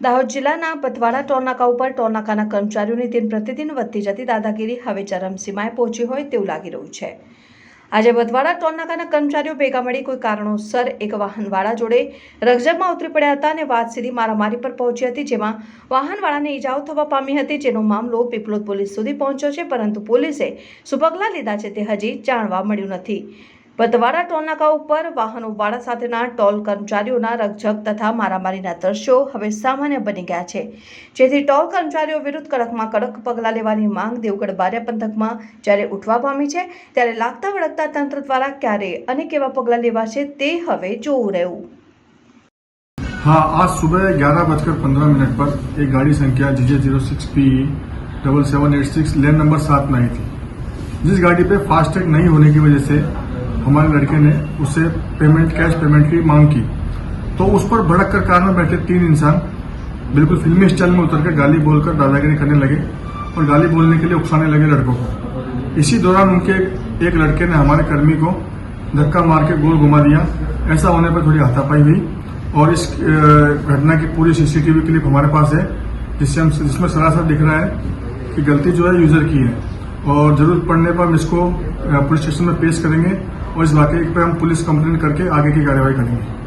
દાહોદ જિલ્લાના પતવાડા ટોલનાકા ઉપર ટોલનાકાના કર્મચારીઓની દિન પ્રતિદિન વધતી જતી દાદાગીરી હવે ચરમસીમાએ પહોંચી હોય તેવું લાગી રહ્યું છે. આજે વધવાડા ટોલનાકાના કર્મચારીઓ ભેગા મળી કોઈ કારણોસર એક વાહનવાળા જોડે રગજગમાં ઉતરી પડ્યા હતા અને વાત સીધી મારામારી પર પહોંચી હતી, જેમાં વાહનવાળાને ઈજાઓ થવા પામી હતી, જેનો મામલો પીપલોદ પોલીસ સુધી પહોંચ્યો છે, પરંતુ પોલીસે શું પગલાં લીધા છે તે હજી જાણવા મળ્યું નથી. બતવાડા ટોલનાકા ઉપર વાહનોવાળા સાથેના ટોલ કર્મચારીઓના રકઝક તથા મારામારીના દ્રશ્યો હવે સામાન્ય બની ગયા છે જેથી ટોલ કર્મચારીઓ વિરુદ્ધ કડકમાં કડક પગલાં લેવાની માંગ દેવગઢ બારિયા પંથકમાં જ્યારે ઉઠવા પામી છે ત્યારે લાગતા વળગતા તંત્ર દ્વારા ક્યારે અને કેવા પગલાં લેવાશે તે હવે જોવું રહ્યું हाँ आज सुबह ग्यारह बजकर पंद्रह मिनट पर एक गाड़ी संख्या G J zero six P double seven eight six lane number सात में आई थी जिस गाड़ी पे फास्टैग नहीं होने की वजह से हमारे लड़के ने उससे पेमेंट कैश पेमेंट की मांग की। तो उस पर भड़क कर कार में बैठे तीन इंसान बिल्कुल फिल्मी स्टाइल में उतर कर गाली बोलकर दादागिरी करने लगे और गाली बोलने के लिए उकसाने लगे लड़कों को। इसी दौरान उनके एक लड़के ने हमारे कर्मी को धक्का मार के गोल घुमा दिया। ऐसा होने पर थोड़ी हाथापाई हुई और इस घटना की पूरी सीसीटीवी क्लिप हमारे पास है, जिससे हम, जिसमें सरासर दिख रहा है कि गलती जो है यूज़र की है। और जरूरत पड़ने पर हम इसको अ, पुलिस स्टेशन में पेश करेंगे और इस वाकई पर हम पुलिस कंप्लेंट करके आगे की कार्यवाही करेंगे